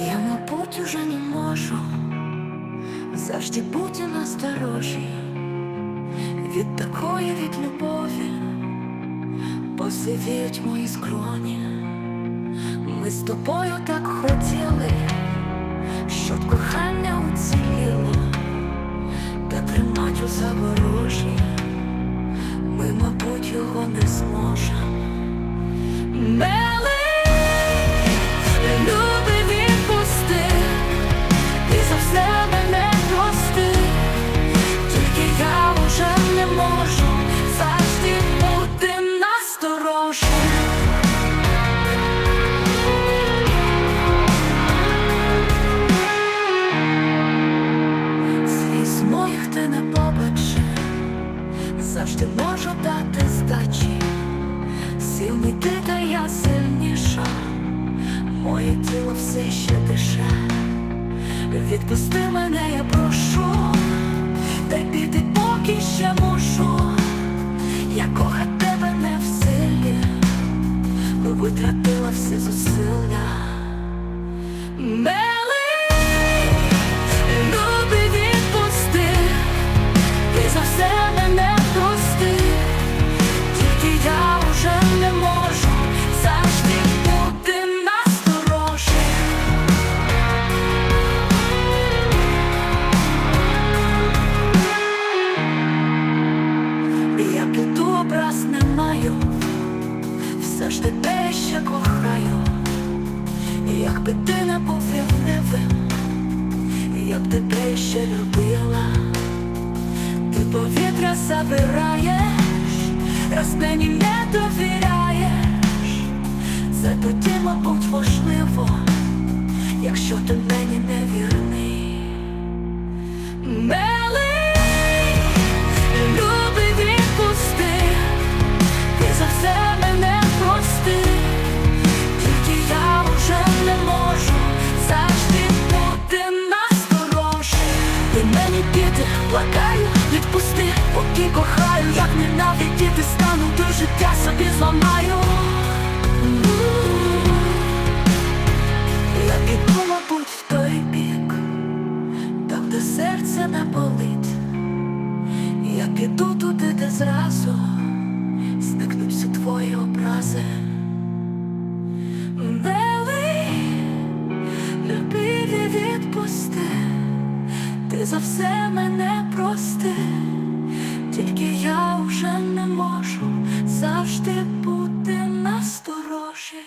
Я, мабуть, уже не можу завжди бути насторожі від такої від любові посивіють мої скроні. Ми з тобою так хотіли, щоб кохання у цьому завжди можу дати здачі. Сильний ти, та я сильніша, моє тіло все ще дише. Відпусти мене, я прошу, та піти поки ще мушу. Я кохать тебе не в силі, витратила всі зусилля. Ще кохаю. Якби ти не був рівнивим, я б тебе ще любила. Ти повітря забираєш, раз мені не довіряєш, це тоді, мабуть, важливо, якщо ти не Ти плакаю, відпусти, поки кохаю, як ненавидіти стану, до життя собі зламаю. Я піду, мабуть, в той бік, там, де серце не болить. Я піду туди, де зразу зникнуться твої образи. Ти за все мене прости, тільки я вже не можу завжди бути насторожі.